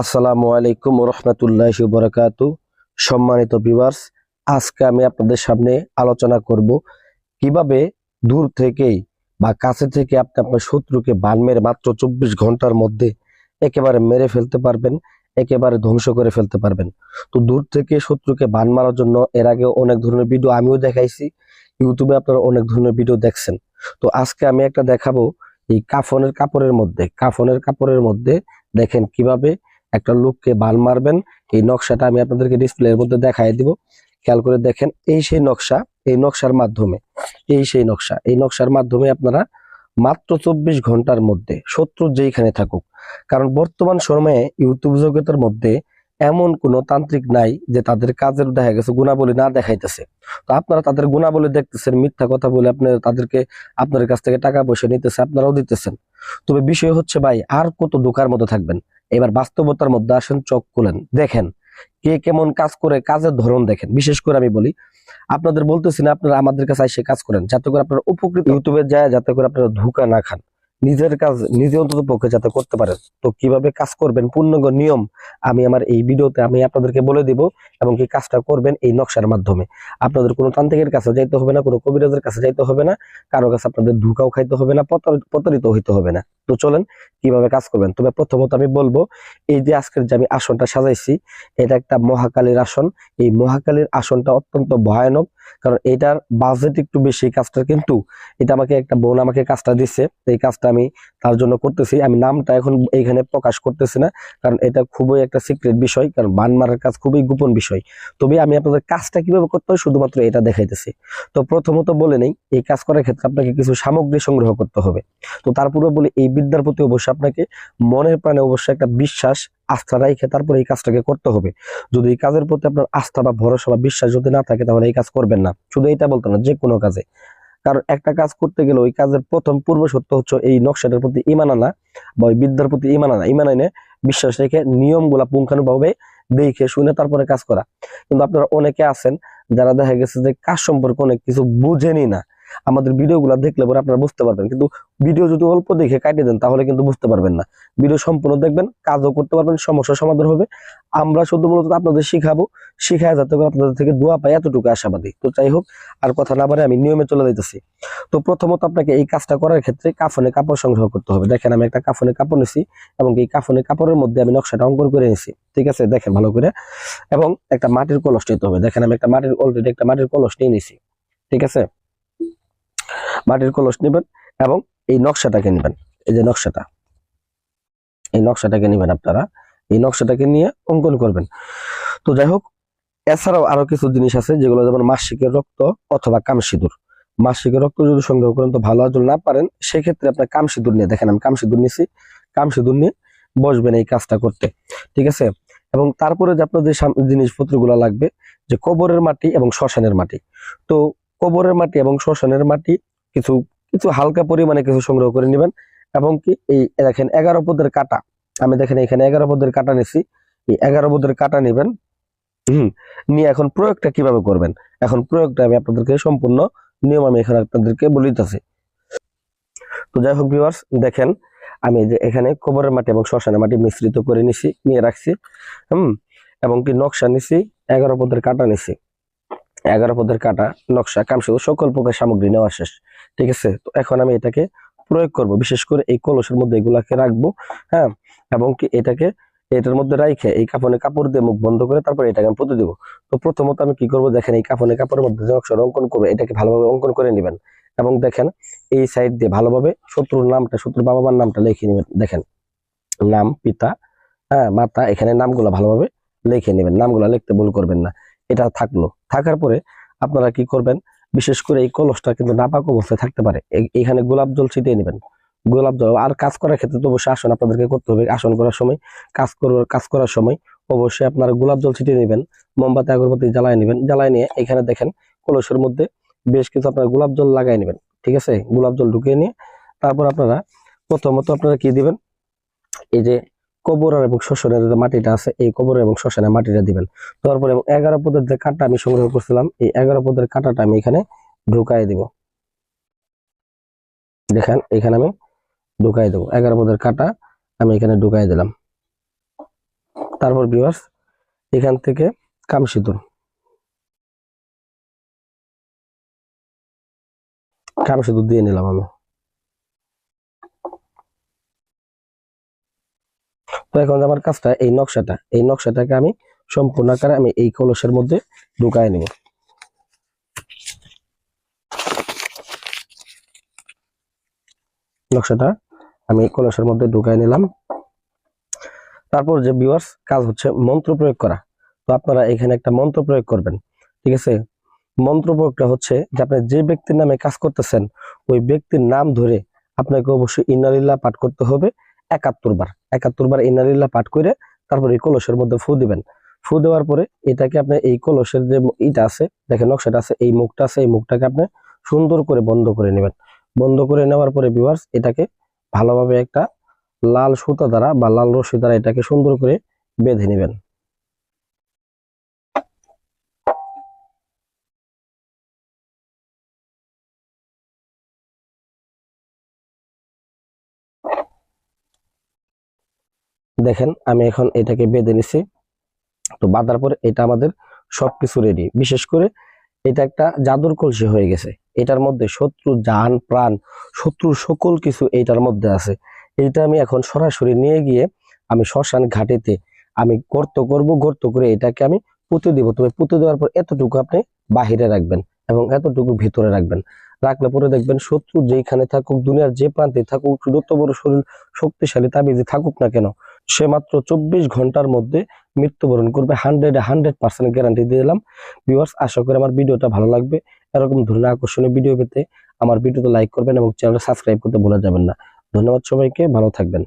আসসালামু আলাইকুম রহমতুল্লাহ বরকাত। সম্মানিত ভিউয়ার্স, আজকে আমি আপনাদের সামনে আলোচনা করব কীভাবে দূর থেকেই বা কাছে থেকে আপনি আপনার শত্রুকে বান মেরে মাত্র চব্বিশ ঘণ্টার মধ্যে একেবারে মেরে ফেলতে পারবেন, একেবারে ধ্বংস করে ফেলতে পারবেন। তো দূর থেকে শত্রুকে বান মারার জন্য এর আগে অনেক ধরনের ভিডিও আমিও দেখাইছি, ইউটিউবে আপনারা অনেক ধরনের ভিডিও দেখছেন। তো আজকে আমি একটা দেখাবো এই কাফনের কাপড়ের মধ্যে, কাফনের কাপড়ের মধ্যে দেখেন কীভাবে একটা লোককে বান মারবেন, এই নকশাটা আমি আপনাদেরকে ডিসপ্লের মধ্যে দেখাই দিব। খেয়াল করে দেখেন, এই সেই নকশা, এই নকশার মাধ্যমে, এই সেই নকশা, এই নকশার মাধ্যমে আপনারা মাত্র চব্বিশ ঘণ্টার মধ্যে শত্রু যেইখানে থাকুক, কারণ বর্তমান সময়ে ইউটিউব জগতের মধ্যে এমন কোনো তান্ত্রিক নাই যে তাদের কাজের দেখা গেছে গুণাবলী না দেখাইতেছে। তো আপনারা তাদের গুণাবলী দেখতেছেন, মিথ্যা কথা বলে আপনি তাদেরকে আপনার কাছ থেকে টাকা পয়সা নিতেছে, আপনারাও দিতেছেন। তবে বিষয় হচ্ছে ভাই, আর কত দোকার মধ্যে থাকবেন? এবার বাস্তবতার মধ্যে আসেন, চোখ খুলেন। দেখেন, কে কেমন কাজ করে, কাজের ধরন দেখেন। বিশেষ করে আমি বলি, আপনাদের বলতেছি না, আপনারা আমাদের কাছে এসে কাজ করেন, যাতে করে আপনারা উপকৃত ইউটিউবে যায়, যাতে করে আপনারা ধোকা না খান। নিজের কাজ, নিজে অন্তত পক্ষে যাতে করতে পারেন। তো কীভাবে কাজ করবেন, পূর্ণাঙ্গ নিয়ম আমি আমার এই ভিডিওতে আমি আপনাদেরকে বলে দিব এবং কি কাজটা করবেন এই নকশার মাধ্যমে। আপনাদের কোনো তান্ত্রিকের কাছে যাইতে হবে না, কোনো কবিরাজের কাছে যাইতে হবে না, কারও কাছে আপনাদের ধোকাও খাইতে হবে না প্রতারিত- প্রতারিত হইতে হবে না। তো চলেন কীভাবে কাজ করবেন? তবে প্রথমত আমি বলব, এই যে আজকের যে আমি আসনটা সাজাইছি, এটা একটা মহাকালীর আসন। এই মহাকালীর আসনটা অত্যন্ত ভয়ানক, কারণ এটার বাজেট একটু বেশি। কাজটা কিন্তু, এটা আমাকে একটা বোন আমাকে কাজটা দিচ্ছে এই কাজটা আমি তার জন্য করতেছি। আমি নামটা এখন এইখানে প্রকাশ করতেছি না, কারণ এটা খুবই একটা সিক্রেট বিষয়, কারণ বান মারার কাজ খুবই গোপন বিষয়। তবে আমি আপনাদের কাজটা কীভাবে করতে হয়, শুধুমাত্র এটা দেখাইতেছি। তো প্রথমত বলে নেই, এই কাজ করার ক্ষেত্রে আপনাকে কিছু সামগ্রী সংগ্রহ করতে হবে। তো তারপরে বলি, এই বিদ্যার প্রতি অবশ্যই আপনাকে মনের প্রাণে অবশ্যই একটা বিশ্বাস, আস্থা রাখে তারপরে এই কাজটাকে করতে হবে। যদি এই কাজের প্রতি আপনার আস্থা বা ভরসা বা বিশ্বাস যদি না থাকে তাহলে এই কাজ করবেন না। শুধু এটা বলতো না যে কোনো কাজে। কারণ একটা কাজ করতে গেলে ওই কাজের প্রথম পূর্ব সত্য হচ্ছে এই নকশাটার প্রতি ইমান আনা বা ওই বিদ্যার প্রতি ইমান আনা। ইমান আনে বিশ্বাস রেখে নিয়মগুলা পুঙ্খানুভাবে দেখে, শুনে তারপরে কাজ করা। কিন্তু আপনারা অনেকে আছেন যারা দেখা গেছে যে কাজ সম্পর্কে অনেক কিছু বুঝেনি না। আমাদের ভিডিওগুলো দেখলে পরে আপনারা বুঝতে পারবেন। কিন্তু ভিডিও যদি অল্প দেখে কাটিয়ে দেন, তাহলে কিন্তু বুঝতে পারবেন না। ভিডিও সম্পূর্ণ দেখবেন, কাজও করতে পারবেন সমস্যার সমাধান হবে। আমরা শুধু মূলত আপনাদের শিখাবো, শিখায় যাতে করে আপনাদের থেকে দোয়া পাই, এতটুকু আশাবাদী। তো যাই হোক, আর কথা না বাড়ে আমি নিয়মে চলে যাইতেছি। তো প্রথমত আপনাকে এই কাজটা করার ক্ষেত্রে কাফনে কাপড় সংগ্রহ করতে হবে। দেখেন আমি একটা কাফনে কাপড় নিছি এবং এই কাফনে কাপড়ের মধ্যে আমি নকশাটা অঙ্কন করে নিছি। ঠিক আছে? দেখেন ভালো করে। এবং একটা মাটির কলস নিতে হবে। দেখেন আমি একটা মাটির অলরেডি একটা মাটির কলস নিয়ে নিছি। ঠিক আছে? মাটির কলস নেবেন এবং এই নকশাটাকে নেবেন। এই যে নকশাটা। এই নকশাটাকে নেবেন আপনারা। এই নকশাটাকে নিয়ে অঙ্কন করবেন। তো যাই হোক, এছাড়াও আরও কিছু জিনিস আছে যেগুলো যেমন মাসিকের রক্ত অথবা কামসিঁদুর। মাসিকের রক্ত যদি সংগ্রহ করেন তো ভালো যদি না পারেন, সেক্ষেত্রে আপনার কামসিঁদুর নিয়ে দেখেন, আমি কামসিঁদুর নিয়েছি কামসিঁদুর নিয়ে বসবেন এই কাজটা করতে। ঠিক আছে? এবং তারপরে যে আপনাদের জিনিসপত্রগুলো লাগবে, যে কবরের মাটি এবং শ্মশানের মাটি। তো কবরের মাটি এবং শ্মশানের মাটি কিছু কিছু হালকা পরিমাণে কিছু সংগ্রহ করে নেবেন। এবং কি এই দেখেন এগারো পদের কাটা। আমি দেখেন এখানে এগারো পদের কাটা নিছি। এই এগারো পদের কাটা নেবেন। হুম, নিয়ে এখন প্রয়োগটা কীভাবে করবেন? এখন প্রয়োগটা আমি আপনাদেরকে সম্পূর্ণ নিয়ম আমি এখানে আপনাদেরকে বলিতেছি। তো যাই হোক ভিউয়ার্স দেখেন আমি যে এখানে কবরের মাটি এবং শ্মশানের মাটি মিশ্রিত করে নিছি, নিয়ে রাখছি। হুম, এবং কি নকশা নিছি, এগারো পদের কাটা নিছি। এগারো পদের কাটা, নকশা কামসে সকল প্রকার সামগ্রী নেওয়া শেষ। ঠিক আছে? তো এখন আমি এটাকে প্রয়োগ করব। বিশেষ করে এই কলসের মধ্যে এগুলাকে রাখব হ্যাঁ? এবং কি এটাকে এটার মধ্যে রাইখে এই কাপড়ে কাপড় দিয়ে মুখ বন্ধ করে তারপরে এটাকে আমি পুঁতে দিব। তো প্রথমত আমি কি করব? দেখেন এই কাপড়ে কাপড়ের মধ্যে নকশা অঙ্কন করব, এটাকে ভালোভাবে অঙ্কন করে নেবেন। এবং দেখেন এই সাইড দিয়ে ভালোভাবে শত্রুর নামটা, শত্রুর বাবা মার নামটা লিখে নেবেন। দেখেন, নাম, পিতা হ্যাঁ মাতা, এখানে নামগুলো ভালোভাবে লিখে নেবেন। নামগুলো লিখতে ভুল করবেন না। এটা থাকল। থাকার পরে আপনারা কি করবেন, বিশেষ করে এই কলসটা কিন্তু নাপাক অবস্থায় থাকতে পারে। এখানে গোলাপ জল ছিটিয়ে নেবেন। গোলাপ জল, আর কাজ করার ক্ষেত্রে তো অবশ্যই আসন আপনাদেরকে করতে হবে। আসন করার সময়, কাজ করার কাজ করার সময় অবশ্যই আপনারা গোলাপ জল ছিটিয়ে নেবেন, মোমবাতি, আগরবাতি জ্বালায় নেবেন। জ্বালায় নিয়ে এখানে দেখেন কলসের মধ্যে বেশ কিছু আপনারা গোলাপ জল লাগাই নেবেন। ঠিক আছে? গোলাপ জল ঢুকিয়ে নিয়ে তারপর আপনারা প্রথমত আপনারা কি দিবেন, এই যে কবর এবং শ্মশানের যে মাটিটা আছে, এই কবর এবং শ্মশানের মাটিটা দিবেন। তারপরে এবং এগারো পদের যে কাঁটা আমি সংগ্রহ করছিলাম, এই এগারো পদের কাঁটাটা আমি এখানে ঢুকাই দিব। দেখেন, এখানে আমি ঢুকাই দেবো। এগারো পদের কাঁটা আমি এখানে ঢুকাই দিলাম। তারপর ভিউয়ার্স এখান থেকে কামসিঁদুর কামসিঁদুর দিয়ে নিলাম আমি। তো এখন আমার কাজটা এই নকশাটা, এই নকশাটাকে আমি সম্পূর্ণ আকারে আমি এই কলসের মধ্যে ঢুকায় নেব। নকশাটা আমি কলসের মধ্যে ঢুকায় নিলাম। তারপর যে ভিউয়ার্স কাজ হচ্ছে মন্ত্র প্রয়োগ করা। তো আপনারা এখানে একটা মন্ত্র প্রয়োগ করবেন, ঠিক আছে? মন্ত্র প্রয়োগটা হচ্ছে যে আপনি যে ব্যক্তির নামে কাজ করতেছেন, ওই ব্যক্তির নাম ধরে আপনাকে অবশ্যই ইন্নালিল্লাহ পাঠ করতে হবে। একাত্তর বার একাত্তর বার ইনারিল্লা পাঠ করে তারপর এই কলসের মধ্যে ফু দিবেন। ফু দেওয়ার পরে এটাকে আপনি এই কলসের যে ইটা আছে, দেখেন নকশাটা আছে, এই মুখটা আছে, এই মুখটাকে আপনি সুন্দর করে বন্ধ করে নেবেন। বন্ধ করে নেওয়ার পরে বিভার্স এটাকে ভালোভাবে একটা লাল সুতা দ্বারা বা লাল রশি দ্বারা এটাকে সুন্দর করে বেঁধে নেবেন। দেখেন, আমি এখন এটাকে বেঁধে নিছি। তো বাঁধার পরে এটা আমাদের সবকিছু রেডি বিশেষ করে এটা একটা জাদুর কলসি হয়ে গেছে। এটার মধ্যে শত্রু জান প্রাণ, শত্রুর সকল কিছু এইটার মধ্যে আছে। এইটা আমি এখন সরাসরি নিয়ে গিয়ে আমি শ্মশান ঘাটিতে আমি গর্ত করব। গর্ত করে এটাকে আমি পুঁতে দিব। তবে পুঁতে দেওয়ার পর এতটুকু আপনি বাহিরে রাখবেন এবং এতটুকু ভিতরে রাখবেন। রাখলে পরে দেখবেন শত্রু যেখানে থাকুক, দুনিয়ার যে প্রান্তে থাকুক, যত বড় শরীর শক্তিশালী তাবিজে থাকুক না কেন সে মাত্র চব্বিশ ঘণ্টার মধ্যে মৃত্যুবরণ করবে। হান্ড্রেড হান্ড্রেড পার্সেন্ট গ্যারান্টি দিলাম। ভিউয়ার্স আশা করি আমার ভিডিওটা ভালো লাগবে। এরকম ধরনের আকর্ষণীয় ভিডিও পেতে আমার ভিডিওতে লাইক করবেন এবং চ্যানেলটা সাবস্ক্রাইব করতে ভুলে যাবেন না। ধন্যবাদ সবাইকে, ভালো থাকবেন।